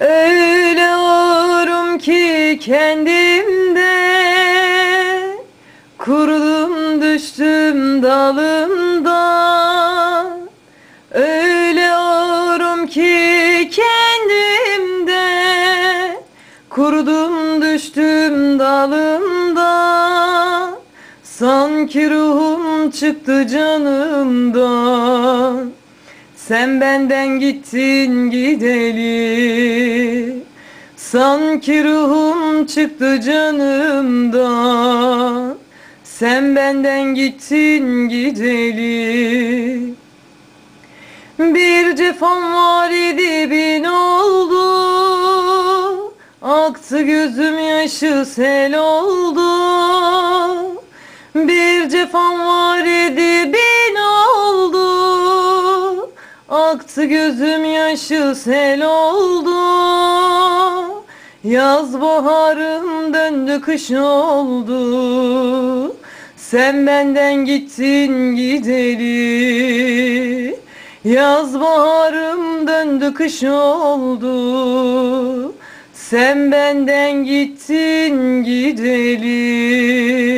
Öyle ağırım ki kendimde Kurudum düştüm dalımdan Öyle ağırım ki kendimde Kurudum düştüm dalımdan Sanki ruhum çıktı canımdan Sen benden gittin gideli. Sanki ruhum çıktı canımdan. Sen benden gittin gideli. Bir cefam var idi bin oldu. Aktı gözüm yaşı sel oldu. Bir cefam var idi Aktı gözüm yaşı sel oldu. Yaz baharım döndü kış oldu. Sen benden gittin gideli. Yaz baharım döndü kış oldu. Sen benden gittin gideli